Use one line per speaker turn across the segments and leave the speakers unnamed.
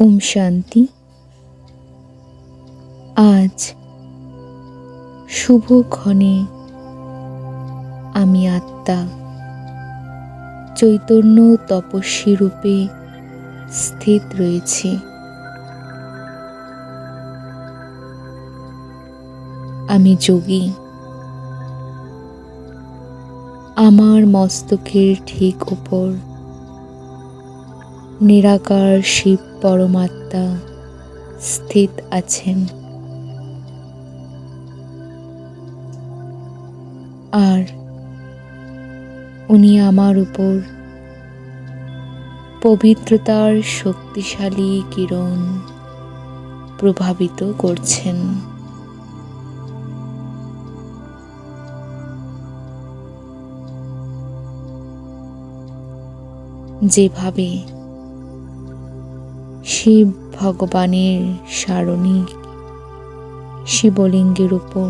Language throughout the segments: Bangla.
ওম শান্তি। আজ শুভ ক্ষণে আমি আত্মা চৈতন্য তপস্বী রূপে স্থিত রয়েছি। আমি যোগী। আমার মস্তকের ঠিক ওপর নিরাকার শিব পরমাত্মা স্থিত আছেন। আর উনি আমার উপর পবিত্রতার শক্তিশালী কিরণ প্রভাবিত করছেন। যেভাবে শিব ভগবানের সারণী শিবলিঙ্গের উপর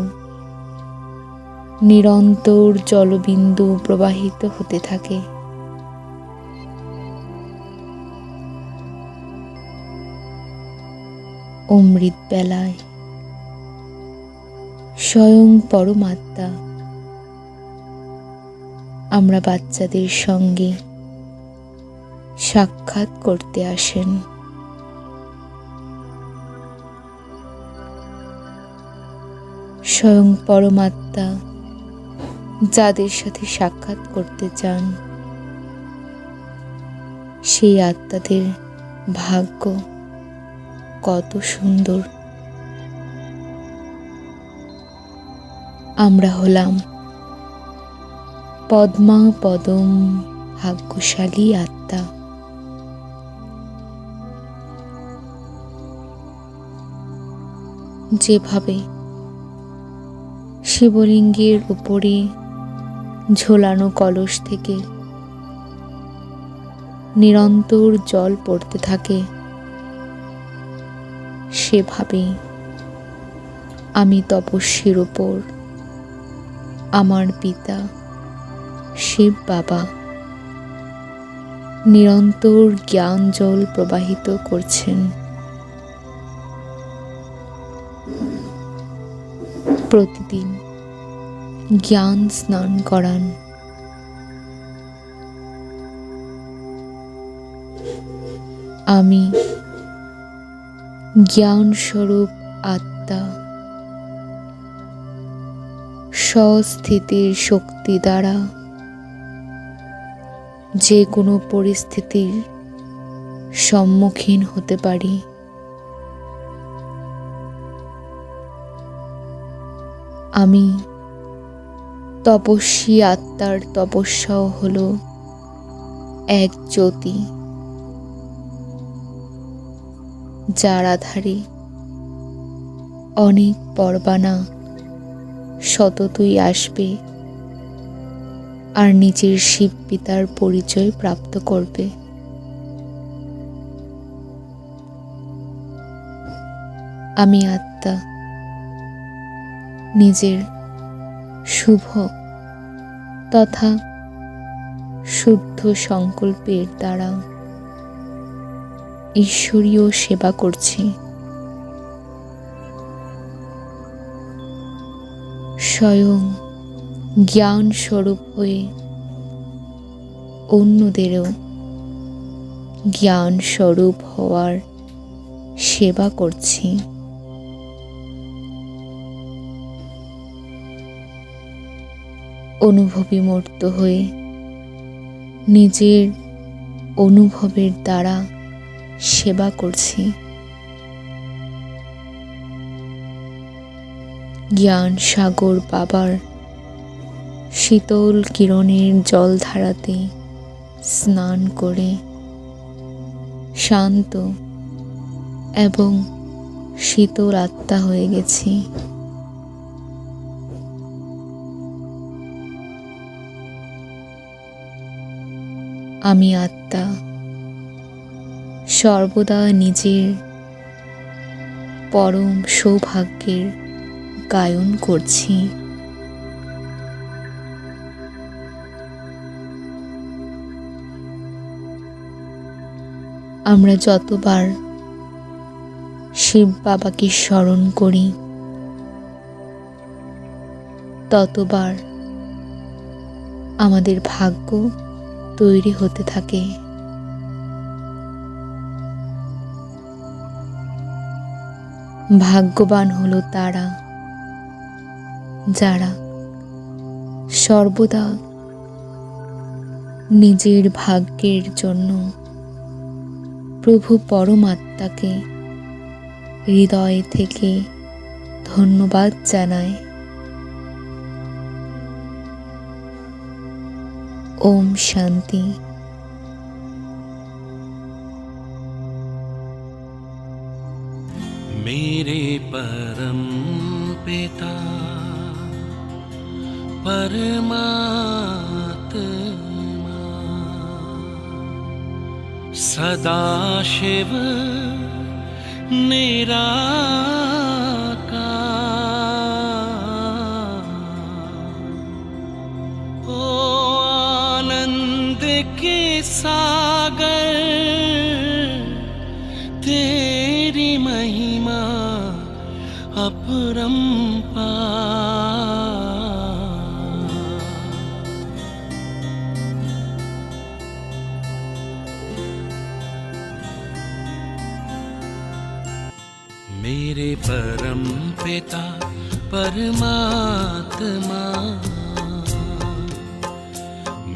নিরন্তর জলবিন্দু প্রবাহিত হতে থাকে। অমৃত বেলায় স্বয়ং পরমাত্মা আমরা বাচ্চাদের সঙ্গে সাক্ষাৎ করতে আসেন। স্বয়ং পরমাত্মা, যাদের সাথে সাক্ষাৎ করতে চান। সেই আত্মাদের ভাগ্য কত সুন্দর। আমরা হলাম পদ্মা পদম ভাগ্যশালী আত্মা। যেভাবে শিবলিঙ্গের উপরে ঝোলানো কলস থেকে নিরন্তর জল পড়তে থাকে, সেভাবেই আমি তপস্বীর ওপর আমার পিতা, শিব বাবা, নিরন্তর জ্ঞান জল প্রবাহিত করছেন। প্রতিদিন জ্ঞান স্নান করান। আমি জ্ঞান স্বরূপ আত্মা। স্বস্থিতির শক্তি দ্বারা যে কোনো পরিস্থিতির সম্মুখীন হতে পারি। আমি তপস্বী আত্মার তপস্যাও হল এক জ্যোতি। যার আধারে অনেক পরবানা সততই আসবে আর নিজের শিব পিতার পরিচয় প্রাপ্ত করবে। আমি আত্মা, নিজের শুভ তথা শুদ্ধ সংকল্পের দ্বারা ঈশ্বরীয় সেবা করছি। স্বয়ং জ্ঞান স্বরূপ হয়ে অন্যদেরও জ্ঞান স্বরূপ হওয়ার সেবা করছি। অনুভবী মূর্ত হয়ে নিজের অনুভবের দ্বারা সেবা করছি। জ্ঞান সাগর বাবার শীতল কিরণের জলধারাতে স্নান করে শান্ত এবং শীতল আত্মা হয়ে গেছি। আমি আত্মা। সর্বদা নিজের পরম সৌভাগ্যের গায়ন করছি। আমরা যতবার শিব বাবাকে স্মরণ করি, ততবার আমাদের ভাগ্য তৈরি হতে থাকে। ভাগ্যবান হলো তারা, যারা সর্বদা নিজের ভাগ্যের জন্য প্রভু পরমাত্মাকে হৃদয় থেকে ধন্যবাদ জানায়। ओं शन्ति
मेरे परम पिता परमात्मा सदाशिव निरा सागर तेरी महिमा अपरंपार मेरे परम पिता परमात्मा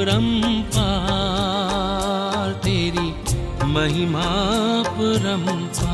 परम्पा तेरी महिमा परम्पा